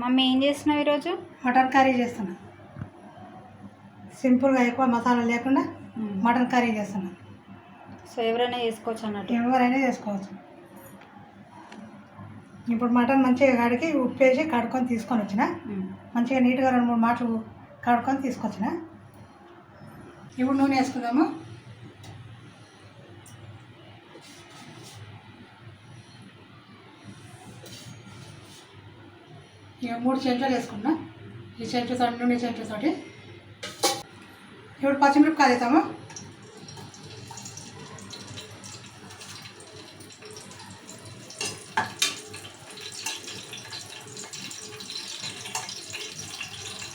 Mummy ఏం చేస్తున్నావు ఈరోజు? మటన్ కర్రీ చేస్తున్నా. సింపుల్గా ఎక్కువ మసాలా లేకుండా మటన్ కర్రీ చేస్తున్నా. సో ఎవరైనా చేసుకోవచ్చు అన్నట్టు? ఎవరైనా చేసుకోవచ్చు. ఇప్పుడు మటన్ మంచిగా కడిగి ఉప్పు వేసి కడుక్కొని తీసుకొని వచ్చిన. మంచిగా నీట్గా రెండు మూడు మాటలు కడుక్కొని తీసుకొచ్చిన. ఇప్పుడు నూనె వేసుకుందాము. ఇక మూడు చెంచాలు వేసుకున్నా ఈ చెంచా తోటి నుండి చెంచా తోటి. ఇప్పుడు పచ్చిమిరపకాయలు వేస్తాము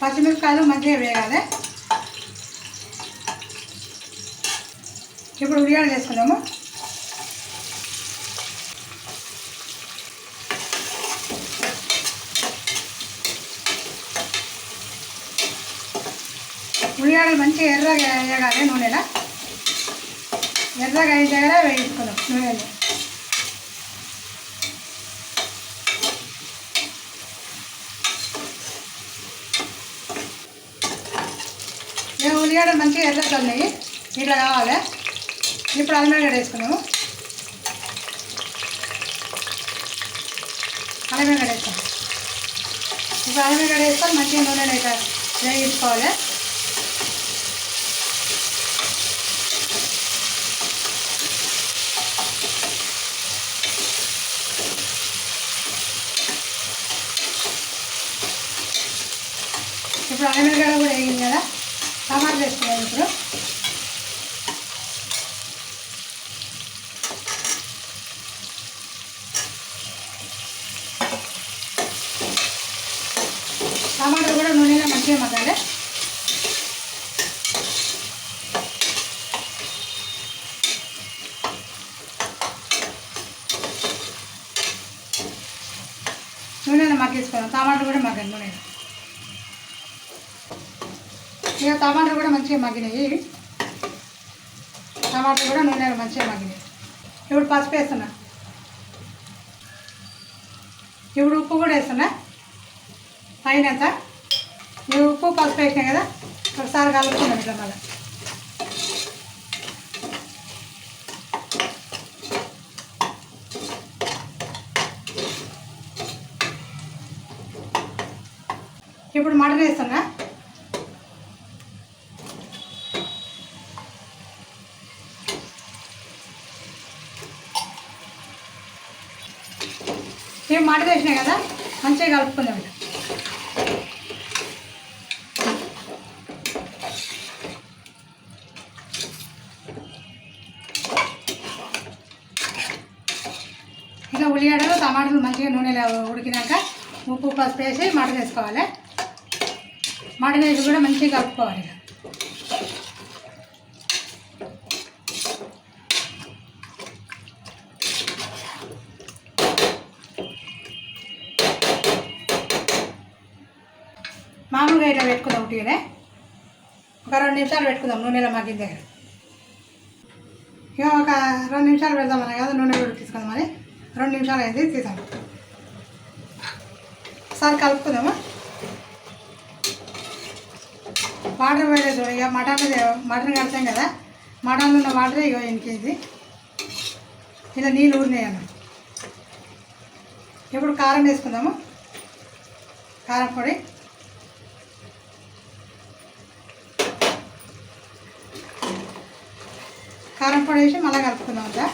పచ్చిమిరపకాయలు మంచిగా వేయాలి ఇప్పుడు ఉల్లిగడ్డ వేసుకుందాము. ఉల్లిగడ్డలు మంచిగా ఎర్రగా వేయగాలి నూనెలో. ఎర్రగా అయిన దగ్గర నూనెలో. మేము ఉల్లిగడ్డలు మంచిగా ఎర్రతున్నాయి ఇట్లా కావాలి. ఇప్పుడు అల్లమెరగడ్డ వేసుకున్నాము అల్లమెరగడ్డ వేస్తాం ఇప్పుడు అల్లమెరగడ్డ వేస్తాం మంచిగా నూనె అయితే వేయించుకోవాలి. ఇప్పుడు అల్లమెరగడ్డ కూడా వేయింది కదా. టమాటాలు వేసుకోవాలి ఇప్పుడు. టమాటా కూడా నూనెలో మంచిగా మగ్గాలి. నూనెలో మగ్గించుకున్నాం టమాటా కూడా మగ్గాలి నూనెలో. ఇక టమాటాలు కూడా మంచిగా మగ్గినాయి. టమాటాలు కూడా నూనె మంచిగా మగ్గినాయి. ఇప్పుడు పసుపు వేస్తున్నా. ఇప్పుడు ఉప్పు కూడా వేస్తున్నా. అయినంత ఈ ఉప్పు పసుపు వేసినాయి కదా ఒకసారి కలుపుకున్నాం ఇట్లా మళ్ళీ. ఇప్పుడు మటన్ వేస్తున్నా. మేము మాట వేసినాయి కదా? మంచిగా కలుపుకుందాం ఇట్లా ఉల్లిగడ్డలు టమాటాలు మంచిగా నూనెలో ఉడికినాక ఉప్పు పసుపు వేసి మటన్ వేసుకోవాలి. మటన్ వేసి కూడా మంచిగా కలుపుకోవాలి మామూలుగా ఇట్లా పెట్టుకుందాం ఉట్టిగానే ఒక రెండు నిమిషాలు పెట్టుకుందాం నూనెలో మగ్గిన దగ్గర ఇక ఒక రెండు నిమిషాలు పెడదామని కదా నూనె కూడా తీసుకుందామని రెండు నిమిషాలు అయింది తీసాం ఒకసారి కలుపుకుందామా? వాటర్ వేయలేదు చూడు ఇక మటన్ మటన్ కడతాం కదా మటన్లో ఉన్న వాటర్ ఇక ఇంకేది ఇలా నీళ్ళు ఊరినాయన్న ఇప్పుడు కారం వేసుకుందాము? కారం పొడి. కారం పొడి వేసి మళ్ళీ కలుపుకుందాం అంతా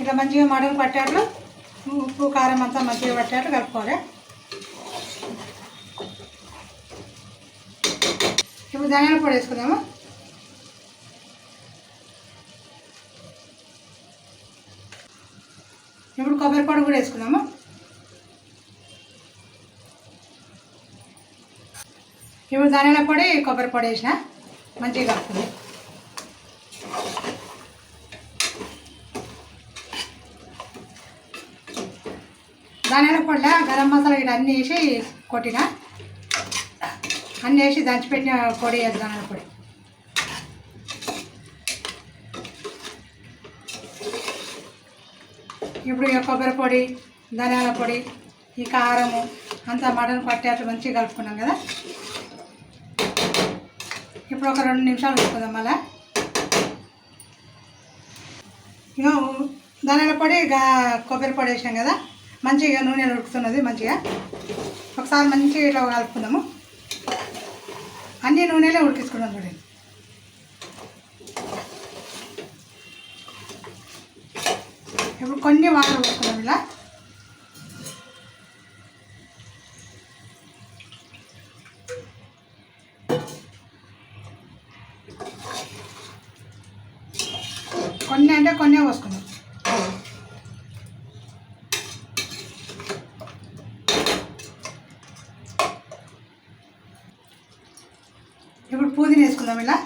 ఇట్లా మంచిగా మటన్ పట్టారు ఉప్పు కారం అంతా మంచిగా పట్టారు కలుపుకోవాలి. ఇప్పుడు ధనియాల పొడి వేసుకుందాము. ఇప్పుడు కొబ్బరి పొడి కూడా వేసుకున్నాము ఇప్పుడు ధనియాల పొడి కొబ్బరి పొడి వేసిన. మంచిగా వస్తుంది ధనియాల పొడిలో గరం మసాలా ఇట్లా అన్నీ వేసి కొట్టిన. అన్నీ వేసి దంచిపెట్టిన పొడి వేద్దాం పొడి. ఇప్పుడు ఇక కొబ్బరి పొడి ధనియాల పొడి ఈ కారము అంతా మటన్ పట్టేట్టు మంచిగా కలుపుకున్నాం కదా? ఇప్పుడు ఒక రెండు నిమిషాలు ఉంచుకుందాం మళ్ళా. ఇంకా ధనియాల పొడి ఇక కొబ్బరి పొడి వేసాం కదా? మంచిగా నూనె ఉడుకుతున్నది మంచిగా. ఒకసారి మంచిగా ఇట్లా కలుపుకుందాము. అన్ని నూనెలే ఉడికించుకున్నాం చూడండి. ఇప్పుడు కొన్ని వాటర్ పోసుకున్నాం ఇలా. కొన్ని అంటే కొన్ని పోసుకున్నాం ఇప్పుడు పూదిన వేసుకుందాం ఇలా.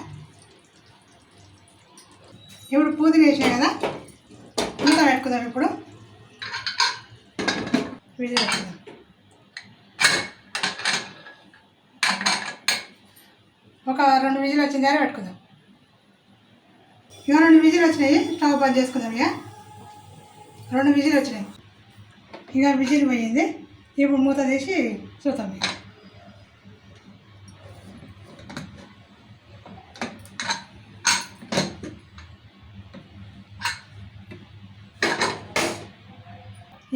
ఇప్పుడు పూదిన వేసాం కదా. మూత పెట్టుకుందాం ఇప్పుడు విజిల్ ఒక రెండు విజిల్ వచ్చిన దాకా పెట్టుకుందాం. ఇంకా రెండు విజిల్ వచ్చినాయి స్టవ్ బంద్ చేసుకుందాం ఇక రెండు విజిల్ వచ్చినాయి. ఇక విజిల్ పోయింది ఇప్పుడు మూత తీసి చూద్దాం ఇక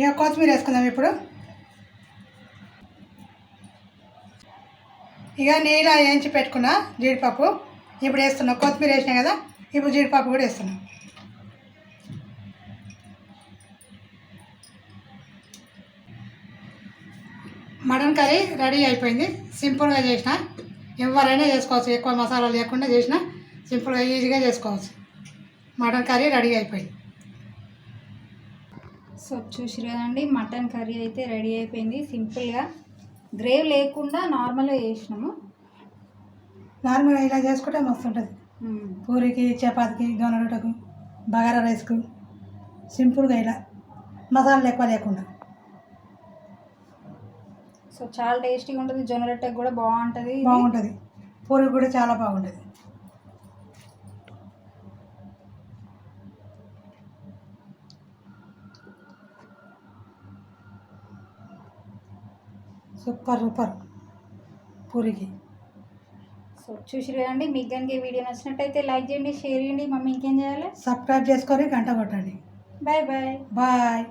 ఇక కొత్తిమీర వేసుకుందాం ఇప్పుడు. ఇక నెయ్యిలో వేయించి పెట్టుకున్న జీడిపప్పు. ఇప్పుడు వేస్తున్నాం కొత్తిమీర వేసినా కదా ఇప్పుడు జీడిపప్పు కూడా వేస్తున్నాం. మటన్ కర్రీ రెడీ అయిపోయింది. సింపుల్గా చేసిన. ఎవరైనా చేసుకోవచ్చు. ఎక్కువ మసాలా లేకుండా చేసిన సింపుల్గా ఈజీగా చేసుకోవచ్చు. మటన్ కర్రీ రెడీ అయిపోయింది. సో చూసి కదండి మటన్ కర్రీ అయితే రెడీ అయిపోయింది. సింపుల్గా గ్రేవ్ లేకుండా నార్మల్గా చేసినాము. నార్మల్గా ఇలా చేసుకుంటే మస్తు ఉంటుంది. పూరికి చపాతీకి జొన్న రొట్టెకు బగారా రైస్కు సింపుల్గా ఇలా మసాలాలు ఎక్కువ లేకుండా. సో చాలా టేస్టీగా ఉంటుంది. జొన్న రొట్టెకి కూడా బాగుంటుంది. బాగుంటుంది. పూరికి కూడా చాలా బాగుంటుంది. Super super. పూరికి. సో చూసి కదండి మీకు కనుక ఈ వీడియో నచ్చినట్టయితే లైక్ చేయండి షేర్ చేయండి. మమ్మీ ఇంకేం చేయాలి? సబ్స్క్రైబ్ చేసుకొని గంట కొట్టండి. Bye bye. బాయ్.